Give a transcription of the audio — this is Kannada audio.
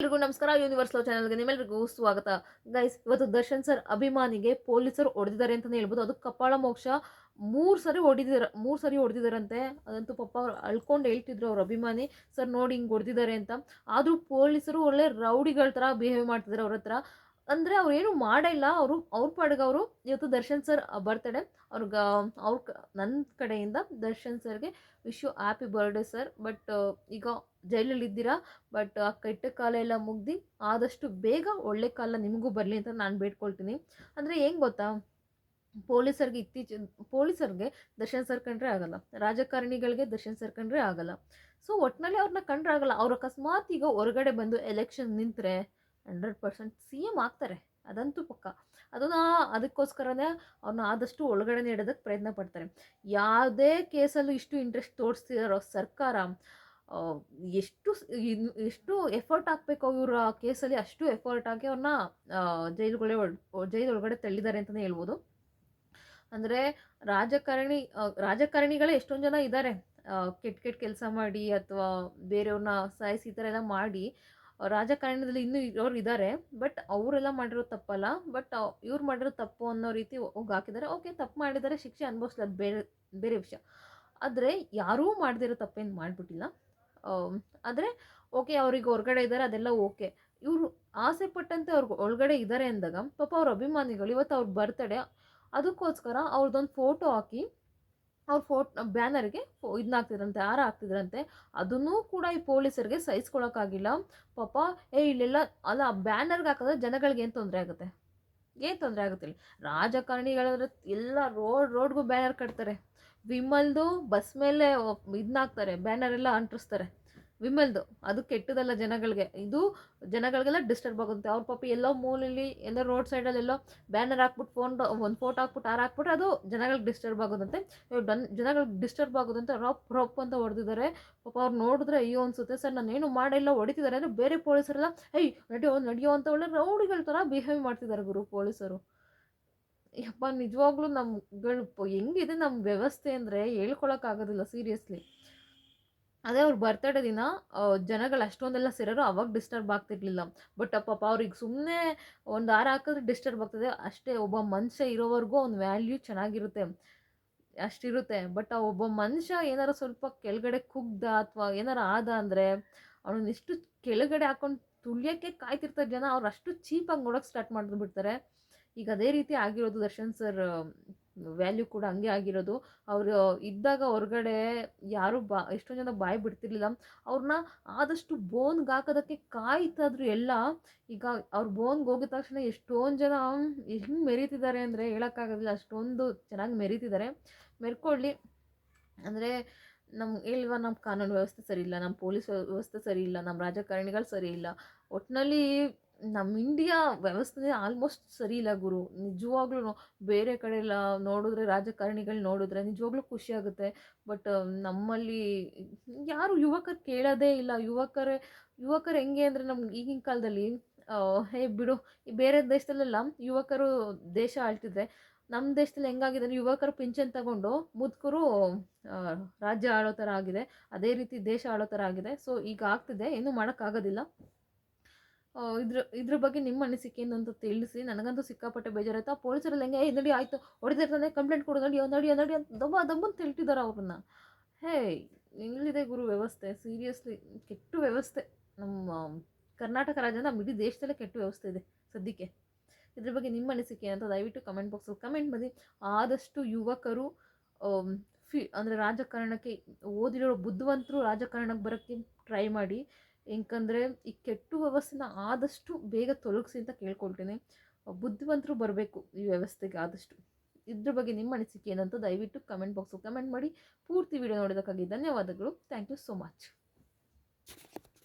ಎಲ್ರಿಗೂ ನಮಸ್ಕಾರ ಯೂನಿವರ್ಸಲ್ ಚಾನಲ್ಗೆ ನಿಮ್ಮೆಲ್ಲರಿಗೂ ಸ್ವಾಗತ. ಗೈಸ್ ಇವತ್ತು ದರ್ಶನ್ ಸರ್ ಅಭಿಮಾನಿಗೆ ಪೊಲೀಸರು ಹೊಡೆದಿದ್ದಾರೆ ಅಂತಲೇ ಹೇಳ್ಬೋದು. ಅದು ಕಪಾಳ ಮೋಕ್ಷ. ಮೂರು ಸರಿ ಹೊಡೆದಿದ್ದಾರೆ, ಮೂರು ಸರಿ ಹೊಡೆದಿದ್ದಾರಂತೆ. ಅದಂತೂ ಪಪ್ಪ ಅವ್ರು ಅಳ್ಕೊಂಡು ಹೇಳ್ತಿದ್ರು ಅವ್ರ ಅಭಿಮಾನಿ. ಸರ್ ನೋಡಿ ಹಿಂಗೆ ಹೊಡೆದಿದ್ದಾರೆ ಅಂತ. ಆದರೂ ಪೊಲೀಸರು ಒಳ್ಳೆ ರೌಡಿಗಳ ಥರ ಬಿಹೇವ್ ಮಾಡ್ತಿದ್ದಾರೆ ಅವ್ರ ಹತ್ರ. ಅಂದರೆ ಅವ್ರು ಏನು ಮಾಡಿಲ್ಲ. ಅವರು, ಅವ್ರ ಪಾಡಿಗೆ ಅವರು ಇವತ್ತು ದರ್ಶನ್ ಸರ್ ಬರ್ತಡೆ ಅವ್ರಿಗೆ, ಅವ್ರ ನನ್ನ ಕಡೆಯಿಂದ ದರ್ಶನ್ ಸರ್ಗೆ wish you happy birthday sir but ಈಗ ಜೈಲಲ್ಲಿ ಇದ್ದೀರಾ? ಬಟ್ ಆ, ಕೆಟ್ಟ ಕಾಲ ಎಲ್ಲ ಮುಗ್ದು ಆದಷ್ಟು ಬೇಗ ಒಳ್ಳೆ ಕಾಲ ನಿಮಗೂ ಬರಲಿ ಅಂತ ನಾನು ಬೇಡ್ಕೊಳ್ತೀನಿ. ಅಂದರೆ ಹೆಂಗೆ ಗೊತ್ತಾ? ಪೊಲೀಸರಿಗೆ ಇತ್ತೀಚೆ, ಪೊಲೀಸರಿಗೆ ದರ್ಶನ್ ಸರ್ ಕಂಡ್ರೆ ಆಗಲ್ಲ. ರಾಜಕಾರಣಿಗಳಿಗೆ ದರ್ಶನ್ ಸರ್ ಕಂಡ್ರೆ ಆಗಲ್ಲ. ಸೊ ಒಟ್ಟಿನಲ್ಲಿ ಅವ್ರನ್ನ ಕಂಡ್ರೆ ಆಗಲ್ಲ. ಅವ್ರು ಅಕಸ್ಮಾತ್ ಈಗ ಹೊರಗಡೆ ಬಂದು ಎಲೆಕ್ಷನ್ ನಿಂತರೆ ಹಂಡ್ರೆಡ್ ಪರ್ಸೆಂಟ್ ಸಿ ಎಂ ಆಗ್ತಾರೆ. ಅದಂತೂ ಪಕ್ಕ. ಅದನ್ನು ಅದಕ್ಕೋಸ್ಕರನೇ ಅವ್ರನ್ನ ಆದಷ್ಟು ಒಳಗಡೆ ಇಡೋದಕ್ಕೆ ಪ್ರಯತ್ನ ಪಡ್ತಾರೆ. ಯಾವುದೇ ಕೇಸಲ್ಲೂ ಇಷ್ಟು ಇಂಟ್ರೆಸ್ಟ್ ತೋರಿಸ್ತಿದಾರೋ ಸರ್ಕಾರ ಎಷ್ಟು ಎಷ್ಟು ಎಫರ್ಟ್ ಹಾಕ್ಬೇಕು ಇವರ ಕೇಸಲ್ಲಿ ಅಷ್ಟು ಎಫರ್ಟ್ ಹಾಕಿ ಅವ್ರನ್ನ ಜೈಲುಗಳೇ ಜೈಲೊಳಗಡೆ ತಳ್ಳಿದ್ದಾರೆ ಅಂತಲೇ ಹೇಳ್ಬೋದು. ಅಂದರೆ ರಾಜಕಾರಣಿ ರಾಜಕಾರಣಿಗಳೇ ಎಷ್ಟೊಂದು ಜನ ಇದ್ದಾರೆ ಕೆಟ್ಟ ಕೆಟ್ಟ ಕೆಲಸ ಮಾಡಿ ಅಥವಾ ಬೇರೆಯವ್ರನ್ನ ಸಾಯಿಸಿ ಈ ಥರ ಎಲ್ಲ ಮಾಡಿ ರಾಜಕಾರಣದಲ್ಲಿ ಇನ್ನೂ ಇರೋರು ಇದ್ದಾರೆ ಬಟ್ ಅವರೆಲ್ಲ ಮಾಡಿರೋ ತಪ್ಪಲ್ಲ ಬಟ್ ಇವ್ರು ಮಾಡಿರೋ ತಪ್ಪು ಅನ್ನೋ ರೀತಿ ಹೋಗಿ ಹಾಕಿದ್ದಾರೆ ಓಕೆ ತಪ್ಪು ಮಾಡಿದ್ದಾರೆ ಶಿಕ್ಷೆ ಅನುಭವಿಸ್ಲಿ ಅದು ಬೇರೆ ಬೇರೆ ವಿಷಯ. ಆದರೆ ಯಾರೂ ಮಾಡದಿರೋ ತಪ್ಪೇನು ಮಾಡಿಬಿಟ್ಟಿಲ್ಲ. ಆದರೆ ಓಕೆ ಅವ್ರಿಗೆ ಹೊರಗಡೆ ಇದ್ದಾರೆ ಅದೆಲ್ಲ ಓಕೆ ಇವರು ಆಸೆ ಪಟ್ಟಂತೆ ಅವ್ರಿಗೆ ಒಳಗಡೆ ಇದ್ದಾರೆ ಅಂದಾಗ ಪಾಪ ಅವ್ರ ಅಭಿಮಾನಿಗಳು ಇವತ್ತು ಅವ್ರ ಬರ್ತಡೇ, ಅದಕ್ಕೋಸ್ಕರ ಅವ್ರದ್ದೊಂದು ಫೋಟೋ ಹಾಕಿ ಅವ್ರ ಫೋಟ್ ಬ್ಯಾನರ್ಗೆ ಇದನ್ನ ಹಾಕ್ತಿದ್ರಂತೆ ಹಾರ ಹಾಕ್ತಿದ್ರಂತೆ, ಅದನ್ನೂ ಕೂಡ ಈ ಪೊಲೀಸರಿಗೆ ಸಹಿಸ್ಕೊಳಕ್ಕಾಗಿಲ್ಲ. ಪಾಪ, ಏ, ಇಲ್ಲೆಲ್ಲ, ಅಲ್ಲ ಬ್ಯಾನರ್ಗೆ ಹಾಕಿದ್ರೆ ಜನಗಳಿಗೆ ಏನು ತೊಂದರೆ ಆಗುತ್ತೆ? ಏನು ತೊಂದರೆ ಆಗುತ್ತೆ ಇಲ್ಲಿ ರಾಜಕಾರಣಿಗಳಾದ್ರೆ ಎಲ್ಲ ರೋಡ್, ರೋಡ್ಗೂ ಬ್ಯಾನರ್ ಕಟ್ತಾರೆ. ವಿಮಲ್ದು ಬಸ್ ಮೇಲೆ ಇದನ್ನ ಹಾಕ್ತಾರೆ ಬ್ಯಾನರ್ ಎಲ್ಲ ಅಂಟಿಸ್ತಾರೆ ವಿಮಲ್ದು. ಅದು ಕೆಟ್ಟದಲ್ಲ ಜನಗಳಿಗೆ. ಇದು ಜನಗಳಿಗೆಲ್ಲ ಡಿಸ್ಟರ್ಬ್ ಆಗುತ್ತೆ. ಅವ್ರ ಪಾಪ ಎಲ್ಲೋ ಮೂಲಲ್ಲಿ ಎಲ್ಲೋ ರೋಡ್ ಸೈಡಲ್ಲಿ ಎಲ್ಲೋ ಬ್ಯಾನರ್ ಹಾಕ್ಬಿಟ್ಟು ಫೋನ್ ಒಂದು ಫೋಟೋ ಹಾಕ್ಬಿಟ್ಟು ಆರು ಹಾಕ್ಬಿಟ್ಟು ಅದು ಜನಗಳಿಗೆ ಡಿಸ್ಟರ್ಬ್ ಆಗೋದಂತೆ. ಡನ್ ಜನಗಳಿಗೆ ಡಿಸ್ಟರ್ಬ್ ಆಗೋದಂತೆ. ರೊಪ್ ರೊಪ್ ಅಂತ ಹೊಡೆದಿದ್ದಾರೆ ಪಾಪ ಅವ್ರು ನೋಡಿದ್ರೆ ಅಯ್ಯೋ ಅನಿಸುತ್ತೆ. ಸರ್, ನಾನೇನು ಮಾಡಿಲ್ಲ ಹೊಡಿತಿದ್ದಾರೆ ಅಂದರೆ ಬೇರೆ ಪೊಲೀಸರೆಲ್ಲ, ಏಯ್, ನಡೆಯೋ ನಡೆಯೋ ಅಂತ ಒಳ್ಳೆ ರೌಡಿಗಳ ಥರ ಬಿಹೇವ್ ಮಾಡ್ತಿದ್ದಾರೆ ಗುರು ಪೊಲೀಸರು. ಯಪ್ಪ, ನಿಜವಾಗ್ಲೂ ನಮ್ಗಳು, ಹೆಂಗಿದೆ ನಮ್ಮ ವ್ಯವಸ್ಥೆ ಅಂದರೆ ಹೇಳ್ಕೊಳಕ್ಕಾಗೋದಿಲ್ಲ ಸೀರಿಯಸ್ಲಿ ಅದೇ ಅವ್ರ ಬರ್ತಡೇ ದಿನ ಜನಗಳು ಅಷ್ಟೊಂದೆಲ್ಲ ಸೇರೋರು ಅವಾಗ ಡಿಸ್ಟರ್ಬ್ ಆಗ್ತಿರ್ಲಿಲ್ಲ. ಬಟ್ ಪಾಪ ಅವ್ರಿಗೆ ಸುಮ್ಮನೆ ಒಂದು ಹಾರ ಹಾಕಿದ್ರೆ ಡಿಸ್ಟರ್ಬ್ ಆಗ್ತದೆ. ಅಷ್ಟೇ ಒಬ್ಬ ಮನುಷ್ಯ ಇರೋವರೆಗೂ ಒಂದು ವ್ಯಾಲ್ಯೂ ಚೆನ್ನಾಗಿರುತ್ತೆ. ಅಷ್ಟಿರುತ್ತೆ. ಬಟ್ ಆ, ಒಬ್ಬ ಮನುಷ್ಯ ಏನಾರು ಸ್ವಲ್ಪ ಕೆಳಗಡೆ ಕುಗ್ದ ಅಥವಾ ಏನಾರು ಆದ ಅಂದರೆ ಅವನನ್ನ ಎಷ್ಟು ಕೆಳಗಡೆ ಹಾಕೊಂಡು ತುಳಿಯೋಕ್ಕೆ ಕಾಯ್ತಿರ್ತಾರೆ ಜನ ಅವ್ರು ಅಷ್ಟು ಚೀಪಾಗಿ ನೋಡೋಕೆ ಸ್ಟಾರ್ಟ್ ಮಾಡಿದ್ಬಿಡ್ತಾರೆ ಈಗ ಅದೇ ರೀತಿ ಆಗಿರೋದು ದರ್ಶನ್ ಸರ್ ವ್ಯಾಲ್ಯೂ ಕೂಡ ಹಂಗೆ ಆಗಿರೋದು. ಅವರು ಇದ್ದಾಗ ಹೊರಗಡೆ ಯಾರು ಬಾ ಎಷ್ಟೊಂದು ಜನ ಬಾಯಿ ಬಿಡ್ತಿರ್ಲಿಲ್ಲ. ಅವ್ರನ್ನ ಆದಷ್ಟು ಬೋನ್ಗೆ ಹಾಕೋದಕ್ಕೆ ಕಾಯ್ತಾದ್ರು ಎಲ್ಲ. ಈಗ ಅವ್ರ ಬೋನ್ಗೆ ಹೋಗಿದ ತಕ್ಷಣ ಎಷ್ಟೊಂದು ಜನ ಹೆಂಗೆ ಮೆರೀತಿದ್ದಾರೆ ಅಂದರೆ ಹೇಳೋಕ್ಕಾಗೋದಿಲ್ಲ. ಅಷ್ಟೊಂದು ಚೆನ್ನಾಗಿ ಮೆರೀತಿದ್ದಾರೆ. ಮೆರ್ಕೊಳ್ಳಿ. ಅಂದರೆ ನಮ್ಮ ಹೇಳುವ ನಮ್ಮ ಕಾನೂನು ವ್ಯವಸ್ಥೆ ಸರಿ ಇಲ್ಲ ನಮ್ಮ ಪೊಲೀಸ್ ವ್ಯವಸ್ಥೆ ಸರಿ ಇಲ್ಲ ನಮ್ಮ ರಾಜಕಾರಣಿಗಳು ಸರಿ ಇಲ್ಲ. ಒಟ್ಟಿನಲ್ಲಿ ನಮ್ಮ ಇಂಡಿಯಾ ವ್ಯವಸ್ಥೆ ಆಲ್ಮೋಸ್ಟ್ ಸರಿ ಇಲ್ಲ ಗುರು. ನಿಜವಾಗ್ಲೂ ಬೇರೆ ಕಡೆ ಎಲ್ಲ ನೋಡಿದ್ರೆ, ರಾಜಕಾರಣಿಗಳು ನೋಡಿದ್ರೆ ನಿಜವಾಗ್ಲೂ ಖುಷಿ ಆಗುತ್ತೆ. ಬಟ್ ನಮ್ಮಲ್ಲಿ ಯಾರು ಯುವಕರು ಕೇಳೋದೇ ಇಲ್ಲ. ಯುವಕರೇ, ಯುವಕರು ಹೆಂಗೆ ಅಂದರೆ ನಮ್ಗೆ ಈಗಿನ ಕಾಲದಲ್ಲಿ ಹೇ ಬಿಡು, ಬೇರೆ ದೇಶದಲ್ಲೆಲ್ಲ ಯುವಕರು ದೇಶ ಆಳ್ತಿದ್ರೆ ನಮ್ಮ ದೇಶದಲ್ಲಿ ಹೆಂಗಾಗಿದೆ ಅಂದರೆ ಯುವಕರು ಪಿಂಚನ್ ತಗೊಂಡು ಮುದುಕರು ರಾಜ್ಯ ಆಳೋ ಥರ ಆಗಿದೆ. ಅದೇ ರೀತಿ ದೇಶ ಆಳೋ ಥರ ಆಗಿದೆ. ಸೊ ಈಗ ಆಗ್ತಿದೆ ಏನೂ ಮಾಡೋಕ್ಕಾಗೋದಿಲ್ಲ. ಇದ್ರ ಇದ್ರ ಬಗ್ಗೆ ನಿಮ್ಮ ಅನಿಸಿಕೆ ಏನಂತ ತಿಳಿಸಿ. ನನಗಂತೂ ಸಿಕ್ಕಾಪಟ್ಟೆ ಬೇಜಾರಾಯ್ತು. ಆ ಪೊಲೀಸರಲ್ಲಿ ಹೆಂಗೆ, ಏ, ನಡಿ, ಆಯಿತು. ಹೊಡೆದಿರ್ತಾನೆ ಕಂಪ್ಲೇಂಟ್ ಕೊಡು. ನಡಿ ನಡಿ ನಡಿ ಅಂತ ದಬ್ಬ ದಬ್ಬಂತ ಅವ್ರನ್ನ. ಹೇ ಎಲ್ಲಿದೆ ಗುರು ವ್ಯವಸ್ಥೆ. ಸೀರಿಯಸ್ಲಿ ಕೆಟ್ಟ ವ್ಯವಸ್ಥೆ. ನಮ್ಮ ಕರ್ನಾಟಕ ರಾಜ್ಯ ನಮ್ಮ ಇಡೀ ದೇಶದಲ್ಲೇ ಕೆಟ್ಟ ವ್ಯವಸ್ಥೆ ಇದೆ ಸದ್ಯಕ್ಕೆ. ಇದ್ರ ಬಗ್ಗೆ ನಿಮ್ಮ ಅನಿಸಿಕೆ ಅಂತ ದಯವಿಟ್ಟು ಕಮೆಂಟ್ ಬಾಕ್ಸಲ್ಲಿ ಕಮೆಂಟ್ ಮಾಡಿ. ಆದಷ್ಟು ಯುವಕರು ಫಿ, ಅಂದರೆ ರಾಜಕಾರಣಕ್ಕೆ ಓದಿರೋ ಬುದ್ಧಿವಂತರು ರಾಜಕಾರಣಕ್ಕೆ ಬರೋಕ್ಕೆ ಟ್ರೈ ಮಾಡಿ. ಏಕೆಂದರೆ ಈ ಕೆಟ್ಟು ವ್ಯವಸ್ಥೆನ ಆದಷ್ಟು ಬೇಗ ತೊಲಗಿಸಿ ಅಂತ ಕೇಳ್ಕೊಳ್ತೀನಿ. ಬುದ್ಧಿವಂತರು ಬರಬೇಕು ಈ ವ್ಯವಸ್ಥೆಗೆ ಆದಷ್ಟು. ಇದ್ರ ಬಗ್ಗೆ ನಿಮ್ಮ ಅನಿಸಿಕೆ ಏನಂತ ದಯವಿಟ್ಟು ಕಮೆಂಟ್ ಬಾಕ್ಸು ಕಮೆಂಟ್ ಮಾಡಿ. ಪೂರ್ತಿ ವಿಡಿಯೋ ನೋಡೋದಕ್ಕಾಗಿ ಧನ್ಯವಾದಗಳು. Thank you so much